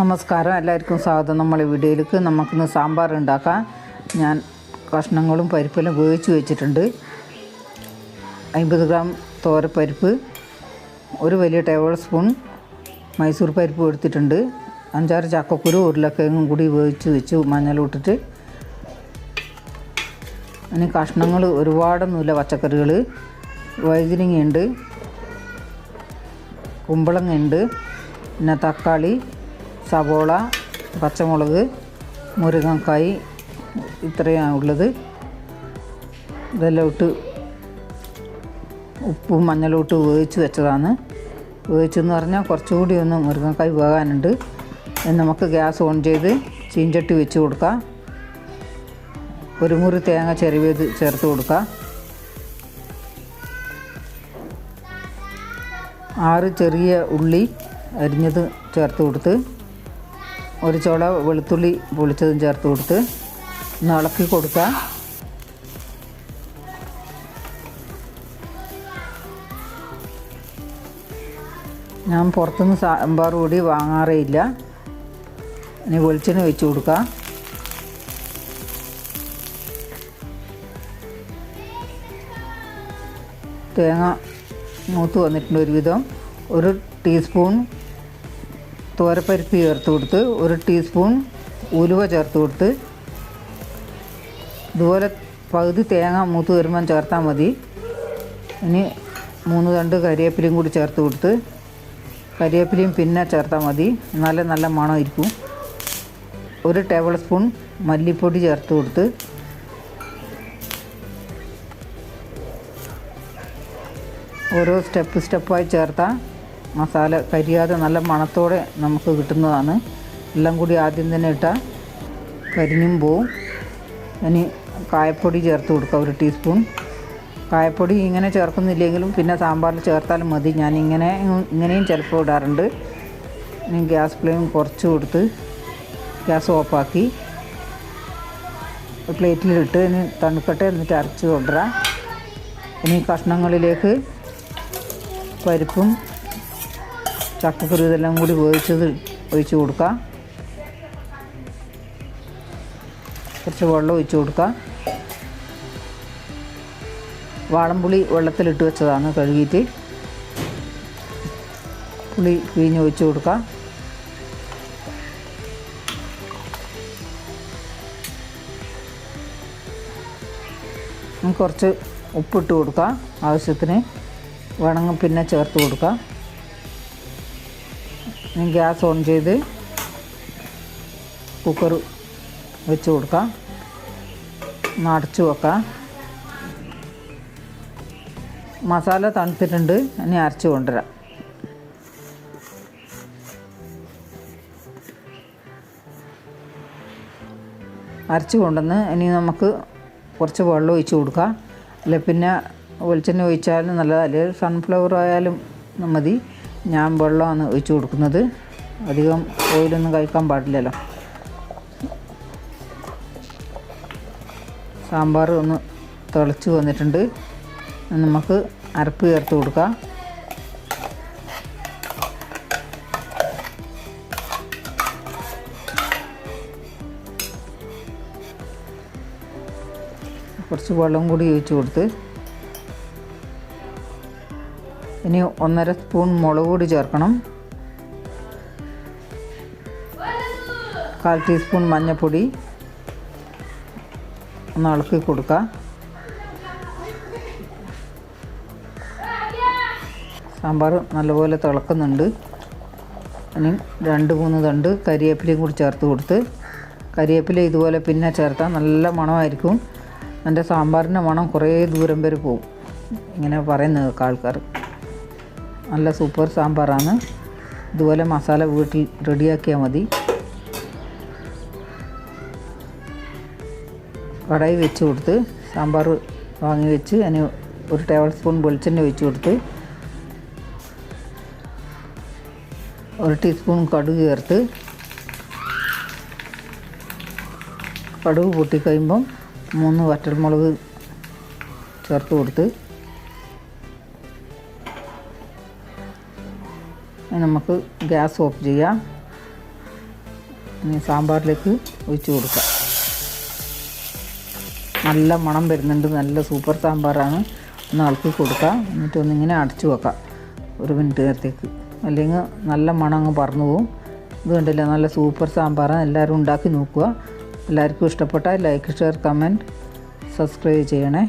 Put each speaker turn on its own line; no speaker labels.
നമസ്കാരം. എല്ലാവർക്കും സ്വാഗതം. നമ്മളെ വീഡിയോയിലേക്ക് നമുക്കിന്ന് സാമ്പാർ ഉണ്ടാക്കാം. ഞാൻ കഷ്ണങ്ങളും പരിപ്പെല്ലാം വേവിച്ച് വെച്ചിട്ടുണ്ട്. അമ്പത് ഗ്രാം തോരപ്പരിപ്പ് ഒരു വലിയ ടേബിൾ സ്പൂൺ മൈസൂർ പരിപ്പ് എടുത്തിട്ടുണ്ട്. അഞ്ചാറ് ചക്കക്കുരു ഉരുളക്കിഴങ്ങും കൂടി വേവിച്ച് വെച്ച് മഞ്ഞളിട്ടിട്ട് ഇനി കഷ്ണങ്ങൾ ഒരുപാടൊന്നുമില്ല പച്ചക്കറികൾ കുമ്പളങ്ങ കുമ്പളങ്ങയുണ്ട് പിന്നെ തക്കാളി സവോള പച്ചമുളക് മുരുങ്ങക്കായി ഇത്രയാണ് ഉള്ളത്. ഇതെല്ലാം ഇട്ട് ഉപ്പും മഞ്ഞളും ഇട്ട് വേവിച്ച് വെച്ചതാണ്. വേവിച്ചെന്ന് പറഞ്ഞാൽ കുറച്ചുകൂടി ഒന്ന് മുരുങ്ങക്കായി വേകാനുണ്ട്. നമുക്ക് ഗ്യാസ് ഓൺ ചെയ്ത് ചീഞ്ചട്ടി വെച്ച് കൊടുക്കാം. ഒരു മുറി തേങ്ങ ചെരുവിയത് ചേർത്ത് കൊടുക്കാം. ആറ് ചെറിയ ഉള്ളി അരിഞ്ഞത് ചേർത്ത് കൊടുത്ത് ഒരു ചോള വെളുത്തുള്ളി പൊളിച്ചതും ചേർത്ത് കൊടുത്ത് ഒന്ന് ഇളക്കി കൊടുക്കുക ഞാൻ പുറത്തുനിന്ന് സാമ്പാർ കൂടി വാങ്ങാറേ ഇല്ല. ഇനി വെളിച്ചെണ്ണ വെച്ച് കൊടുക്കുക തേങ്ങ മൂത്ത് വന്നിട്ടുണ്ട് ഒരുവിധം. ഒരു ടീസ്പൂൺ തോരപ്പരിപ്പ് ചേർത്ത് കൊടുത്ത് ഒരു ടീസ്പൂൺ ഉലുവ ചേർത്ത് കൊടുത്ത് ഇതുപോലെ പകുതി തേങ്ങ മൂത്ത് വരുമ്പം ചേർത്താൽ മതി. ഇനി മൂന്ന് രണ്ട് കരിവേപ്പിലയും കൂടി ചേർത്ത് കൊടുത്ത് കരിവേപ്പിലയും പിന്നെ ചേർത്താൽ മതി. എന്നാലേ നല്ല മണമായിരിക്കും ഒരു ടേബിൾ സ്പൂൺ മല്ലിപ്പൊടി ചേർത്ത് കൊടുത്ത് ഓരോ സ്റ്റെപ്പ് സ്റ്റെപ്പായി ചേർത്താൽ മസാല കരിയാതെ നല്ല മണത്തോടെ നമുക്ക് കിട്ടുന്നതാണ്. എല്ലാം കൂടി ആദ്യം തന്നെ ഇട്ടാൽ കരിഞ്ഞും പോവും. ഇനി കായപ്പൊടി ചേർത്ത് കൊടുക്കുക ഒരു ടീസ്പൂൺ. കായപ്പൊടി ഇങ്ങനെ ചേർക്കുന്നില്ലെങ്കിലും പിന്നെ സാമ്പാറിൽ ചേർത്താലും മതി. ഞാൻ ഇങ്ങനെ ഇങ്ങനെയും ചിലപ്പോൾ ഇടാറുണ്ട്. ഇനി ഗ്യാസ് ഫ്ലെയിം കുറച്ച് കൊടുത്ത് ഗ്യാസ് ഓഫാക്കി പ്ലേറ്റിലിട്ട് ഇനി തണുക്കട്ടെ എന്നിട്ട് അരച്ച് കൊണ്ടുവരാം. ഇനി കഷ്ണങ്ങളിലേക്ക് പരിപ്പും ചക്കക്കുരു ഇതെല്ലാം കൂടി വേവിച്ചത് ഒഴിച്ച് കൊടുക്കുക കുറച്ച് വെള്ളം ഒഴിച്ച് കൊടുക്കുക വാളംപുളി വെള്ളത്തിലിട്ട് വെച്ചതാണ് കഴുകിയിട്ട്. പുളി പിഴിഞ്ഞ് ഒഴിച്ച് കൊടുക്കാം. കുറച്ച് ഉപ്പിട്ട് കൊടുക്കാം ആവശ്യത്തിന്. വേണമെങ്കിൽ പിന്നെ ചേർത്ത് കൊടുക്കാം. ഇനി ഗ്യാസ് ഓൺ ചെയ്ത് കുക്കർ വെച്ച് കൊടുക്കാം. ഒന്ന് വെക്കാം. മസാല തണുത്തിട്ടുണ്ട്. ഇനി അരച്ച് കൊണ്ടുവരാം. അരച്ച് കൊണ്ടുവന്ന് ഇനി നമുക്ക് കുറച്ച് വെള്ളം ഒഴിച്ച് കൊടുക്കാം. അല്ലെ പിന്നെ വെളിച്ചെണ്ണ ഒഴിച്ചാലും നല്ലതല്ലേ സൺഫ്ലവർ ആയാലും മതി. ഞാൻ വെള്ളമാണ് ഒഴിച്ച് കൊടുക്കുന്നത്. അധികം ഓയിലൊന്നും കഴിക്കാൻ പാടില്ലല്ലോ. സാമ്പാർ ഒന്ന് തിളച്ച് വന്നിട്ടുണ്ട്. നമുക്ക് അരപ്പ് ചേർത്ത് കൊടുക്കാം. കുറച്ച് വെള്ളം കൂടി ഒഴിച്ച് കൊടുത്ത് ഇനി ഒന്നര സ്പൂൺ മുളക് പൊടി ചേർക്കണം. കാൽ ടീസ്പൂൺ മഞ്ഞൾപ്പൊടി ഒന്ന് ഇളക്കി കൊടുക്കുക സാമ്പാർ നല്ലപോലെ തിളക്കുന്നുണ്ട്. ഇനി രണ്ട് മൂന്ന് തണ്ട് കരിവേപ്പിലയും കൂടി ചേർത്ത് കൊടുത്ത് കരിവേപ്പില ഇതുപോലെ പിന്നെ ചേർത്താൽ നല്ല മണമായിരിക്കും. എന്റെ സാമ്പാറിന്റെ മണം കുറേ ദൂരം വരെ പോകും. ഇങ്ങനെ പറയുന്നത് ആൾക്കാർ നല്ല സൂപ്പർ സാമ്പാറാണ്. ഇതുപോലെ മസാല വീട്ടിൽ റെഡിയാക്കിയാൽ മതി. കടായി വെച്ച് കൊടുത്ത് സാമ്പാർ വാങ്ങി വെച്ച് അതിന് ഒരു ടേബിൾ സ്പൂൺ വെളിച്ചെണ്ണ ഒഴിച്ച് കൊടുത്ത് ഒരു ടീസ്പൂൺ കടുക് ചേർത്ത് കടുക് പൊട്ടിക്കഴിയുമ്പം മൂന്ന് വറ്റൽമുളക് ചേർത്ത് കൊടുത്ത് നമുക്ക് ഗ്യാസ് ഓഫ് ചെയ്യാം. ഇനി സാമ്പാറിലേക്ക് ഒഴിച്ചു കൊടുക്കാം. നല്ല മണം വരുന്നുണ്ട്. നല്ല സൂപ്പർ സാമ്പാറാണ്. ഒന്ന് ഇളക്കി കൊടുക്കാം. എന്നിട്ട് ഒന്നിങ്ങനെ അടച്ചു വെക്കാം. ഒരു മിനിറ്റ് നേരത്തേക്ക്. അല്ലെങ്കിൽ നല്ല മണം അങ്ങ് പറന്നു പോകും ഇത് കണ്ടില്ല? നല്ല സൂപ്പർ സാമ്പാറാണ്. എല്ലാവരും ഉണ്ടാക്കി നോക്കുക. എല്ലാവർക്കും ഇഷ്ടപ്പെട്ടാൽ ലൈക്ക് ഷെയർ കമന്റ് സബ്സ്ക്രൈബ് ചെയ്യണേ.